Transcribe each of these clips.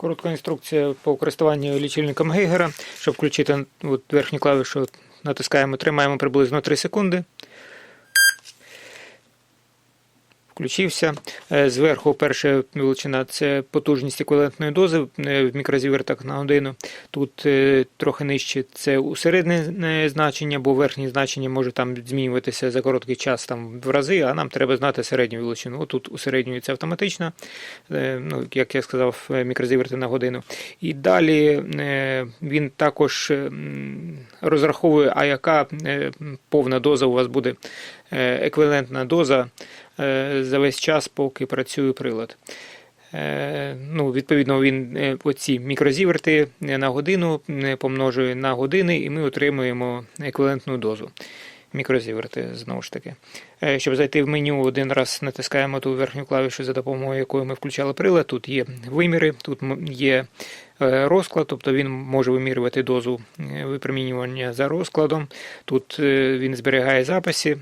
Коротка інструкція по користуванню лічильником Гейгера. Щоб включити от верхню клавішу, натискаємо, тримаємо приблизно 3 секунди. Включився. Е, Зверху перша величина це потужність еквівалентної дози е, в мікрозівертах на годину. Тут е, трохи нижче це усереднене значення, бо верхнє значення може там змінюватися за короткий час там в рази, а нам треба знати середню величину. Отут усереднюється автоматично, ну, як я сказав, мікрозіверти на годину. І далі він також розраховує, а яка повна доза у вас буде еквівалентна доза е, за весь час, поки працює прилад. Е, Ну, відповідно, він е, оці мікрозіверти е, на годину е, помножує на години, і ми отримуємо еквівалентну дозу. Мікрозіверти, знову ж таки. Е, Щоб зайти в меню, один раз натискаємо ту верхню клавішу, за допомогою якої ми включали прилад. Тут є виміри, тут є е, розклад, тобто він може вимірювати дозу е, випромінювання за розкладом. Тут е, він зберігає записи.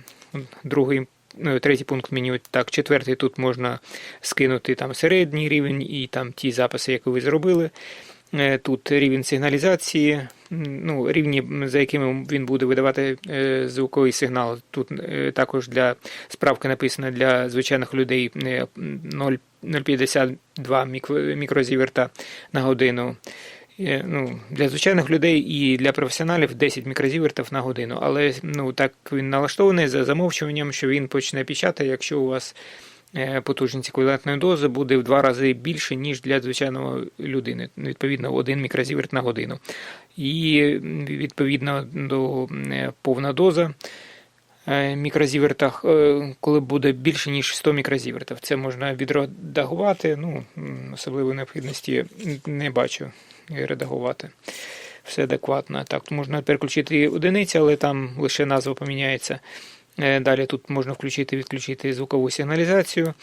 Другий ну, третій пункт меню, так, четвертий тут можна скинути там середній рівень і там ті записи, які ви зробили. Е, Тут рівень сигналізації, ну, рівні, за якими він буде видавати е, звуковий сигнал. Тут е, також для справки написано для звичайних людей е, 0 0,52 мікро- мікрозіверта на годину. Ну, для звичайних людей і для професіоналів 10 мікрозівертів на годину. Але ну, так він налаштований за замовчуванням, що він почне печати, якщо у вас е, потужність еквівалентної дози буде в два рази більше, ніж для звичайного людини. Відповідно, один мікрозіверт на годину. І відповідно до е, повна доза мікрозівертах, е, коли буде більше, ніж 100 мікрозівертів. Це можна відредагувати, ну, особливої необхідності не бачу редагувати. Все адекватно. Так, можна переключити одиниці, але там лише назва поміняється. Е, Далі тут можна включити відключити звукову сигналізацію.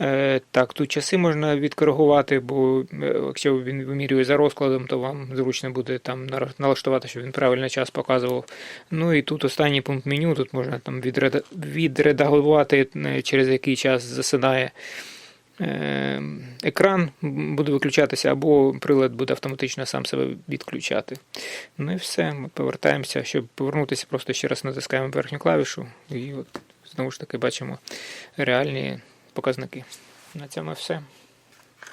Е, Так, тут часи можна відкоригувати, бо е, якщо він вимірює за розкладом, то вам зручно буде там налаштувати, щоб він правильно час показував. Ну і тут останній пункт меню, тут можна там відреда- відредагувати, через який час засинає екран, буде виключатися, або прилад буде автоматично сам себе відключати. Ну і все, ми повертаємося. Щоб повернутися, просто ще раз натискаємо верхню клавішу, і от знову ж таки бачимо реальні показники. На цьому все.